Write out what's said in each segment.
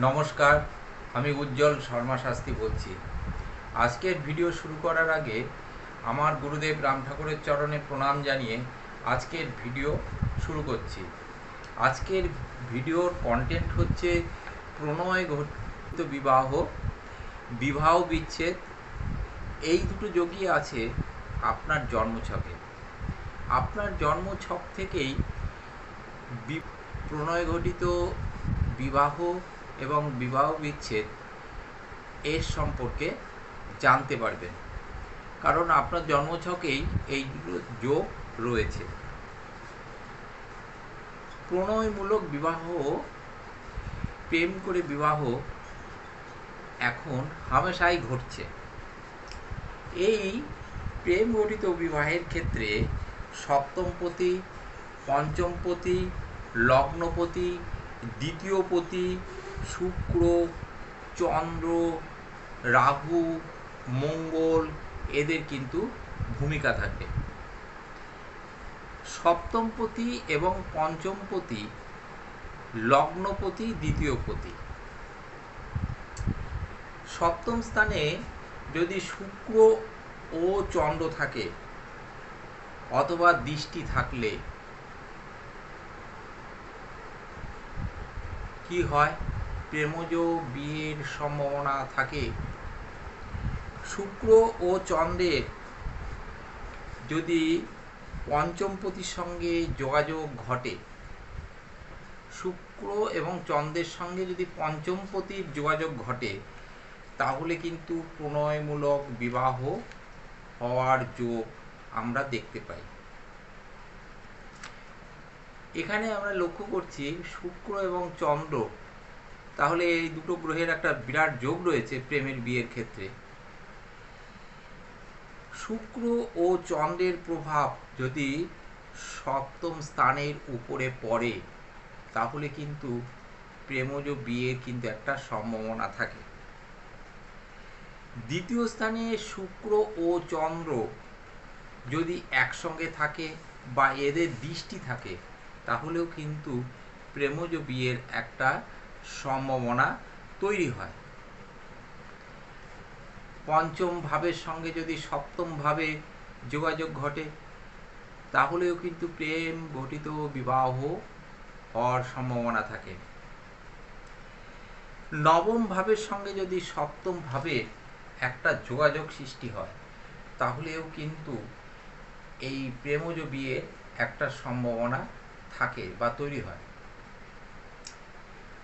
নমস্কার, আমি উজ্জ্বল শর্মা শাস্তি বলছি। আজকের ভিডিও শুরু করার আগে আমার গুরুদেব রাম ঠাকুরের চরণে প্রণাম জানিয়ে আজকের ভিডিও শুরু করছি। আজকের ভিডিওর কন্টেন্ট হচ্ছে প্রণয় ঘটিত বিবাহ বিবাহ বিচ্ছেদ। এই দুটো যোগই আছে আপনার জন্মছকে। আপনার জন্মছক থেকেই প্রণয় ঘটিত বিবাহ এবং বিবাহ বিচ্ছেদ এর সম্পর্কে জানতে পারবেন। কারণ আপনার জন্মছকেই এই যোগ রয়েছে। প্রণয়মূলক বিবাহ, প্রেম করে বিবাহ এখন হামেশাই ঘটছে। এই প্রেম গঠিত বিবাহের ক্ষেত্রে সপ্তমপতি, পঞ্চমপতি, লগ্নপতি, দ্বিতীয়পতি শুক্র, চন্দ্র, রাহু, মঙ্গল, এদের কিন্তু ভূমিকা থাকে। সপ্তমপতি এবং পঞ্চমপতি লগ্নপতি, দ্বিতীয়পতি। সপ্তম স্থানে যদি শুক্র ও চন্দ্র থাকে, অথবা দৃষ্টি থাকলে, কি হয়? প্রেমজ বিয়ের সম্ভাবনা থাকে। শুক্র ও চন্দ্রের যদি পঞ্চমপতির সঙ্গে যোগাযোগ ঘটে, শুক্র এবং চন্দ্রের সঙ্গে যদি পঞ্চমপতির যোগাযোগ ঘটে, তাহলে কিন্তু প্রণয়মূলক বিবাহ হওয়ার যোগ আমরা দেখতে পাই। এখানে আমরা লক্ষ্য করছি শুক্র এবং চন্দ্র তাহলে এই দুটো গ্রহের একটা বিরাট যোগ রয়েছে প্রেমের বিয়ের ক্ষেত্রে। শুক্র ও চন্দ্রের প্রভাব যদি সপ্তম স্থানের উপরে পড়ে, তাহলে কিন্তু প্রেমজ বিয়ের কিন্তু একটা সম্ভাবনা থাকে। দ্বিতীয় স্থানে শুক্র ও চন্দ্র যদি একসঙ্গে থাকে বা এদের দৃষ্টি থাকে, তাহলেও কিন্তু প্রেমজ বিয়ের একটা সম্ভাবনা তৈরি হয়। পঞ্চম ভাবের সঙ্গে যদি সপ্তম ভাবে যোগাযোগ ঘটে, তাহলেও কিন্তু প্রেম, ঘটিত বিবাহ হওয়ার সম্ভাবনা থাকে। নবম ভাবের সঙ্গে যদি সপ্তম ভাবে একটা যোগাযোগ সৃষ্টি হয়, তাহলেও কিন্তু এই প্রেমজ বিয়ের একটা সম্ভাবনা থাকে বা তৈরি হয়।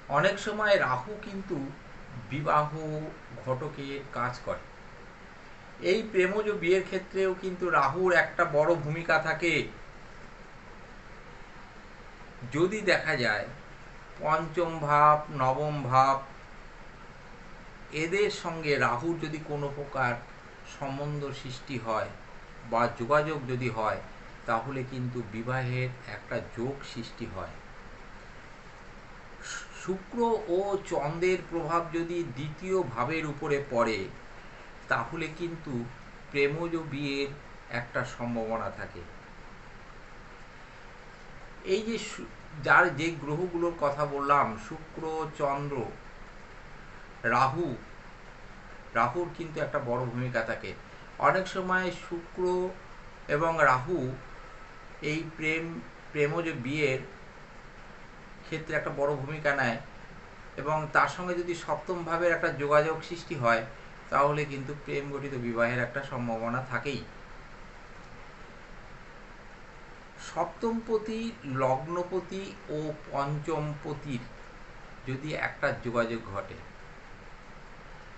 অনেক সময় রাহু কিন্তু বিবাহ ঘটকের কাজ করে। এই প্রেমজ বিয়ের ক্ষেত্রেও কিন্তু রাহুর একটা বড় ভূমিকা থাকে। যদি দেখা যায় পঞ্চম ভাব, নবম ভাব, এদের সঙ্গে রাহুর যদি কোনো প্রকার সম্বন্ধ সৃষ্টি হয় বা যোগাযোগ যদি হয়, তাহলে কিন্তু বিবাহের একটা যোগ সৃষ্টি হয়। শুক্র ও চন্দ্রের প্রভাব যদি দ্বিতীয় ভাবের উপরে পড়ে, তাহলে কিন্তু প্রেমজ বিয়ের একটা সম্ভাবনা থাকে। এই যে যার যে গ্রহগুলোর কথা বললাম, শুক্র, চন্দ্র, রাহু, রাহুর কিন্তু একটা বড় ভূমিকা থাকে। অনেক সময় শুক্র এবং রাহু এই প্রেম, প্রেমজ বিয়ের ক্ষেত্রে একটা বড় ভূমিকা নেয়। এবং তার সঙ্গে যদি সপ্তম ভাবের একটা যোগাযোগ সৃষ্টি হয়, তাহলে কিন্তু প্রেম গঠিত বিবাহের একটা সম্ভাবনা থাকেই। সপ্তমপতি লগ্নপতি ও পঞ্চমপতির যদি একটা যোগাযোগ ঘটে,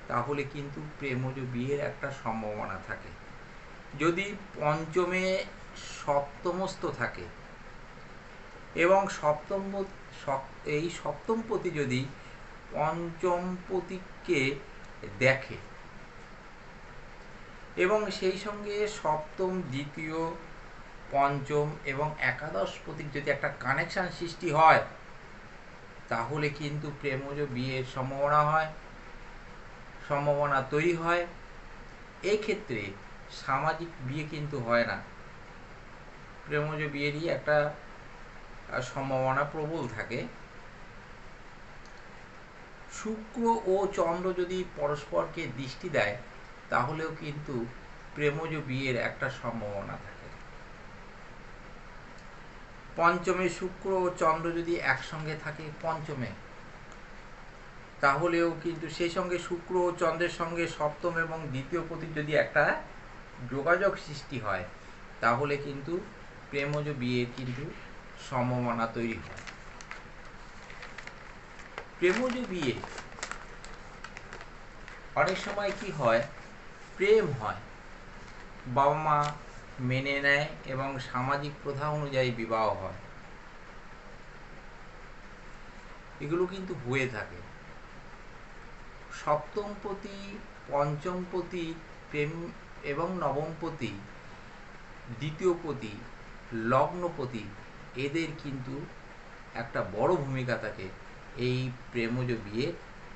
তাহলে কিন্তু প্রেমজ বিয়ের একটা সম্ভাবনা থাকে। যদি পঞ্চমে সপ্তমস্ত থাকে এবং সপ্তম সপ- এই সপ্তম সপ্তমপতি যদি পঞ্চম পঞ্চমপতিকে দেখে এবং সেই সঙ্গে সপ্তম, দ্বিতীয়, পঞ্চম এবং একাদশ প্রতীক যদি একটা কানেকশান সৃষ্টি হয়, তাহলে কিন্তু প্রেমজ বিয়ের সম্ভাবনা হয়, সম্ভাবনা তৈরি হয়। এই ক্ষেত্রে সামাজিক বিয়ে কিন্তু হয় না। প্রেমজ বিয়েরই একটা সম্ভাবনা প্রবল থাকে। শুক্র ও চন্দ্র যদি পরস্পরকে দৃষ্টি দেয়, তাহলেও কিন্তু প্রেমজ বিয়ের একটা সম্ভাবনা থাকে। পঞ্চমে শুক্র ও চন্দ্র যদি একসঙ্গে থাকে, পঞ্চমে, তাহলেও কিন্তু সেই সঙ্গে শুক্র ও চন্দ্রের সঙ্গে সপ্তম এবং দ্বিতীয় প্রতি যদি একটা যোগাযোগ সৃষ্টি হয়, তাহলে কিন্তু প্রেমজ বিয়ের কিন্তু সম্ভাবনা তৈরি হয়। প্রেমজ বিয়ে, অনেক সময় কি হয়, প্রেম হয়। বাবা মা মেনে নেয় এবং সামাজিক প্রথা অনুযায়ী বিবাহ হয়। এগুলো কিন্তু হয়ে থাকে। সপ্তমপতি, পঞ্চমপতি, প্রেম এবং নবমপতি, দ্বিতীয়পতি, লগ্নপতি এদের কিন্তু একটা বড় ভূমিকা থাকে এই প্রেমজ বিয়ের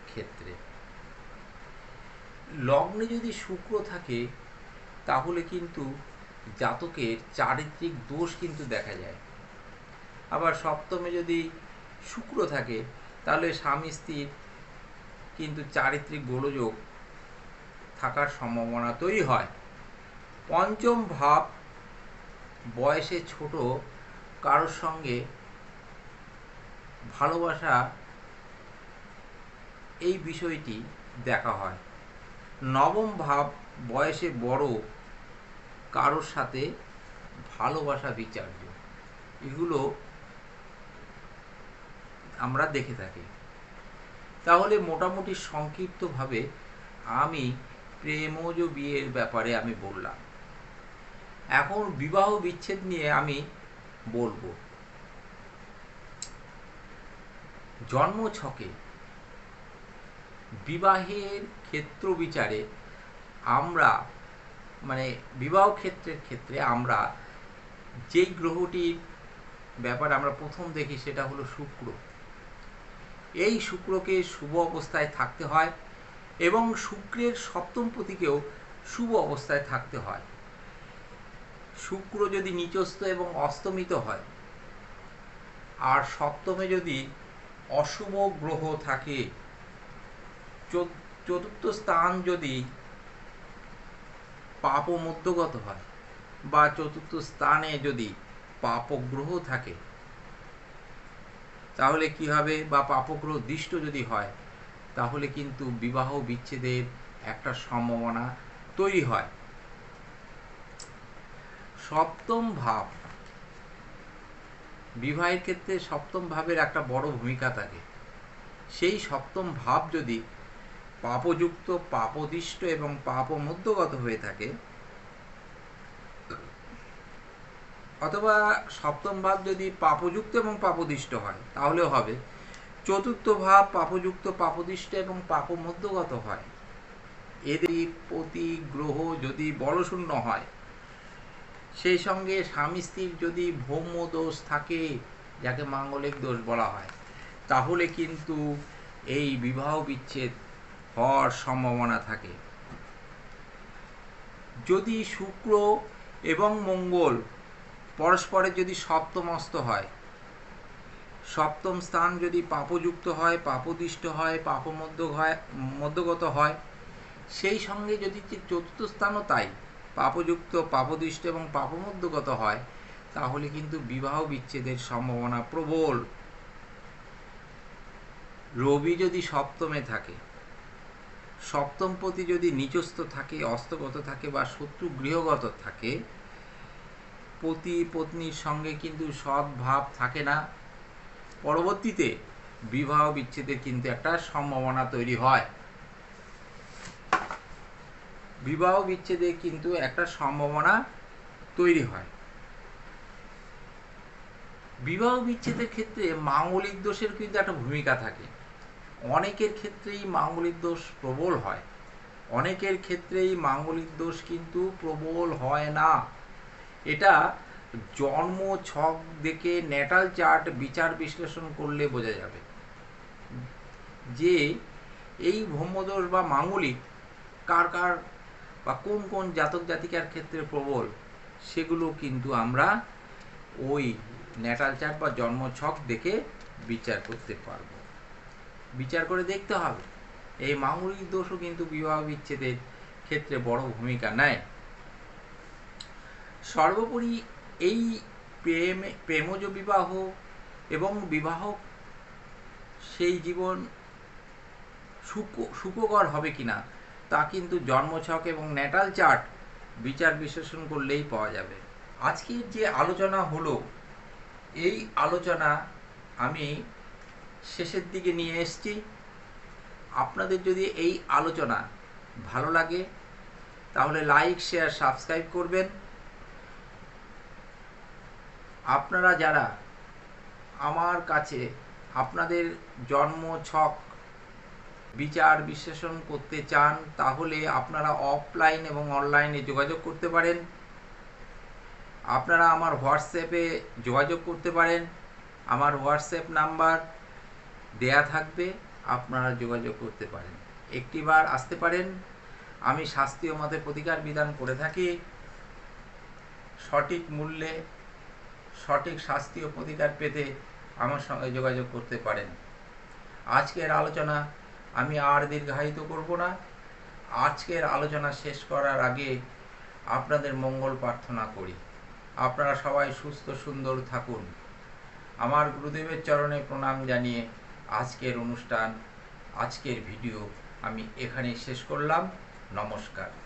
ক্ষেত্রে। লগ্নে যদি শুক্র থাকে, তাহলে কিন্তু জাতকের চারিত্রিক দোষ কিন্তু দেখা যায়। আবার সপ্তমে যদি শুক্র থাকে, তাহলে স্বামী স্ত্রীর কিন্তু চারিত্রিক গোলযোগ থাকার সম্ভাবনা তৈরি হয়। পঞ্চম ভাব, বয়সে ছোট কারোর সঙ্গে ভালোবাসা, এই বিষয়টি দেখা হয়। নবম ভাব, বয়সে বড় কারোর সাথে ভালোবাসা বিচার্য। এগুলো আমরা দেখে থাকি। তাহলে মোটামুটি সংক্ষিপ্তভাবে আমি প্রেমজ বিয়ের ব্যাপারে আমি বললাম। এখন বিবাহ বিচ্ছেদ নিয়ে আমি বলব। জন্ম ছকে বিবাহের ক্ষেত্র বিচারে আমরা মানে বিবাহ ক্ষেত্রের ক্ষেত্রে আমরা যেই গ্রহটির ব্যাপারে আমরা প্রথম দেখি সেটা হলো শুক্র। এই শুক্রকে শুভ অবস্থায় থাকতে হয় এবং শুক্রের সপ্তম পতিকেও শুভ অবস্থায় থাকতে হয়। শুক্র যদি নিচস্থ এবং অস্তমিত হয়, আর সপ্তমে যদি অশুভ গ্রহ থাকে চতুর্থ স্থান যদি পাপ মধ্যগত হয়, বা চতুর্থ স্থানে যদি পাপগ্রহ থাকে, তাহলে কি হবে? বা পাপগ্রহ দৃষ্ট যদি হয়, তাহলে কিন্তু বিবাহ বিচ্ছেদের একটা সম্ভাবনা তৈরি হয়। সপ্তম ভাব। বিবাহের ক্ষেত্রে সপ্তম ভাবের একটা বড় ভূমিকা থাকে। সেই সপ্তম ভাব যদি পাপযুক্ত, পাপদিষ্ট এবং পাপ মধ্যগত হয়ে থাকে, অথবা সপ্তম ভাব যদি পাপযুক্ত এবং পাপদিষ্ট হয়, তাহলেও হবে। চতুর্থ ভাব পাপযুক্ত, পাপদিষ্ট এবং পাপ মধ্যগত হয়। এদের প্রতি গ্রহ যদি বলশূন্য হয় সেই সঙ্গে স্বামী স্ত্রীর যদি ভৌম দোষ থাকে, যাকে মাঙ্গলিক দোষ বলা হয়, তাহলে কিন্তু এই বিবাহ বিচ্ছেদ হওয়ার সম্ভাবনা থাকে। যদি শুক্র এবং মঙ্গল পরস্পরের যদি সপ্তমস্ত হয়, সপ্তম স্থান যদি পাপযুক্ত হয়, পাপদিষ্ট হয় পাপ মধ্য হয় মধ্যগত হয়, সেই সঙ্গে যদি চতুর্থ স্থানও তাই পাপযুক্ত, পাপদিষ্ট এবং পাপমধ্যগত হয়, তাহলে কিন্তু বিবাহ বিচ্ছেদের সম্ভাবনা প্রবল। রবি যদি সপ্তমে থাকে, সপ্তমপতি যদি নিচস্থ থাকে, অস্তগত থাকে বা শত্রু গৃহগত থাকে, পতি, পত্নীর সঙ্গে কিন্তু সদ্ভাব থাকে না। পরবর্তীতে বিবাহ বিচ্ছেদের কিন্তু একটা সম্ভাবনা তৈরি হয়। বিবাহ বিচ্ছেদে কিন্তু একটা সম্ভাবনা তৈরি হয়। বিবাহ বিচ্ছেদের ক্ষেত্রে মাঙ্গলিক দোষের কিন্তু একটা ভূমিকা থাকে। অনেকের ক্ষেত্রেই মাঙ্গলিক দোষ প্রবল হয়। অনেকের ক্ষেত্রেই মাঙ্গলিক দোষ কিন্তু প্রবল হয় না। এটা জন্ম ছক দেখে ন্যাটাল চার্ট বিচার বিশ্লেষণ করলে বোঝা যাবে যে এই ব্রহ্মদোষ বা মাঙ্গলিক কার কার বা কোন কোন জাতক জাতিকার ক্ষেত্রে প্রবল, সেগুলো কিন্তু আমরা ওই ন্যাটাল চার্ট বা জন্ম ছক দেখে বিচার করতে পারব। বিচার করে দেখতে হবে। এই মাঙ্গলিক দোষও কিন্তু বিবাহ বিচ্ছেদের ক্ষেত্রে বড় ভূমিকা নেয়। সর্বোপরি এই প্রেম, প্রেমজ বিবাহ এবং বিবাহ সেই জীবন সুখ, সুখকর হবে কিনা তা কিন্তু জন্মছক এবং ন্যাটাল চার্ট বিচার বিশ্লেষণ করলেই পাওয়া যাবে। আজকের যে আলোচনা হলো, এই আলোচনা আমি শেষের দিকে নিয়ে এসেছি। আপনাদের যদি এই আলোচনা ভালো লাগে, তাহলে লাইক, শেয়ার, সাবস্ক্রাইব করবেন। আপনারা যারা আমার কাছে আপনাদের জন্ম ছক বিচার বিশ্লেষণ করতে চান, তাহলে আপনারা অফলাইন এবং অনলাইনে যোগাযোগ করতে পারেন। আপনারা আমার হোয়াটসঅ্যাপে যোগাযোগ করতে পারেন। আমার হোয়াটসঅ্যাপ নাম্বার দেয়া থাকবে, আপনারা যোগাযোগ করতে পারেন। একটিবার আসতে পারেন। আমি শাস্ত্রীয় মতে প্রতিকার বিধান করে থাকি। সঠিক মূল্যে সঠিক শাস্ত্রীয় প্রতিকার পেতে আমার সঙ্গে যোগাযোগ করতে পারেন। আজকের আলোচনা আমি আর দীর্ঘায়িত করব না। আজকের আলোচনা শেষ করার আগে আপনাদের মঙ্গল প্রার্থনা করি। আপনারা সবাই সুস্থ, সুন্দর থাকুন। আমার গুরুদেবের চরণে প্রণাম জানিয়ে আজকের অনুষ্ঠান, আজকের ভিডিও আমি এখানেই শেষ করলাম। নমস্কার।